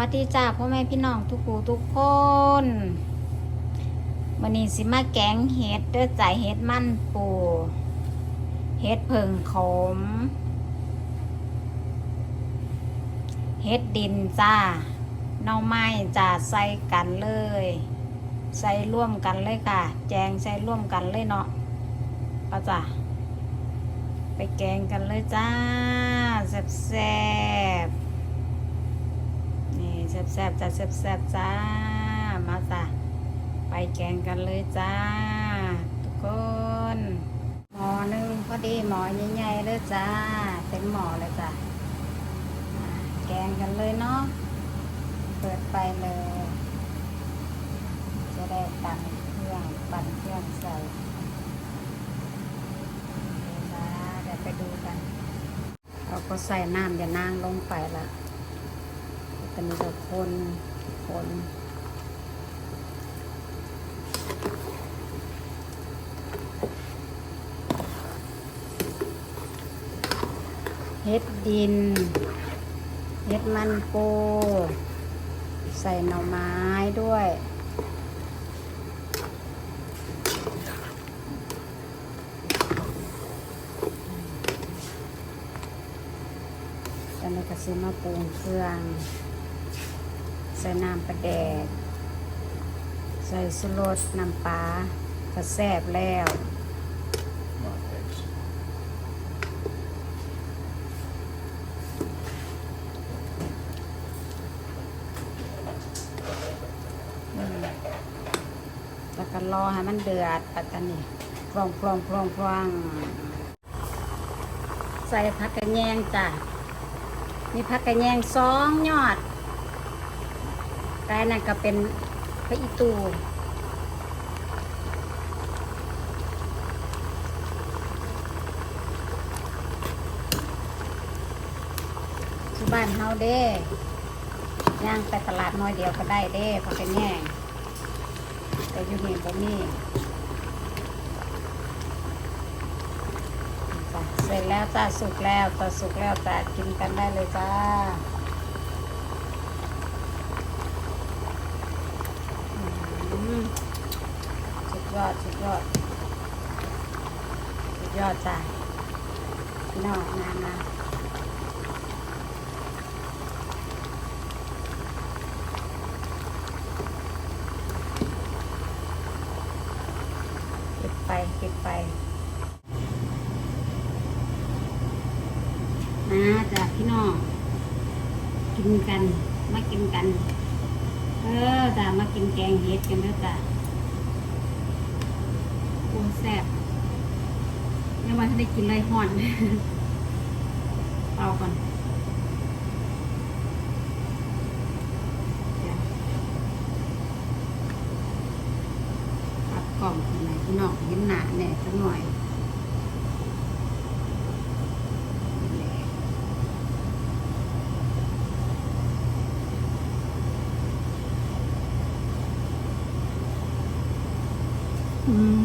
วัสดีจ้าพ่อแม่พี่น้องทุกผู้ทุกคนวันนี้สิมาแกงเห็ดเด้อจ่ายเห็ดมันปูเห็ดเพิงขมเห็ดดินจ้าหน่อไม้จ้าใส่กันเลย ใส่ร่วมกันเลยค่ะ แจงใส่ร่วมกันเลยเนาะเอาจ้ะไปแกงกันเลยจ้าแซ่บๆนี่ แซ่บๆจ้าแซ่บๆจ้า มาจ้ะไปแกงกันเลยจ้า ทุกคน หมอหนึ่งพอดีหมอใหญ่ๆเลยจ้า เต็มหมอเลยจ้ะอ่าแกงกันเลยเนาะ เปิดไปเลย จะได้ตังเครื่องปั่นเครื่องใส่จ้าเดี๋ยวไปดูกัน เราก็ใส่น้ำอย่านางลงไปละ ตอนนี้ก็คนคนเฮ็ดดิน เฮ็ดมันปู ใส่หน่อไม้ด้วย ตอนนี้ก็ซื้อมาปรุงเครื่อง ใส่น้ำปลาแดก ใส่สุรสน้ำปลาก็แซ่บแล้วแล้วก็รอให้มันเดือดปัตตานีพรองพรองพรองพรองใส่ผักกระแยงจ้ะมีผักกระแยงสองยอด กายนั่นก็เป็นพระอีตูที่บ้านเฮาเด้ย่างไปตลาดน้อยเดียวก็ได้เด้เพราะเป็นแง่งแต่อยู่นี่บ่มีเสร็จแล้วจ้าสุกแล้วจ้าสุกแล้วจ้ากินกันได้เลยจ้าอืมสุด ยอดสุดยอดสุดยอดจ้าพี่น้องนานาเก็บไปเก็บไปนะจ้ะพี่น้องกินกันมากินกัน เออจ้ะมากินแกงเห็ดกันเด้อจ้ะ แซ่บยังวันได้กินเลยห่อนเปล่าก่อนปับกล่องข้างในพี่นองยิ้มหนาแน่สักหน่อยอืม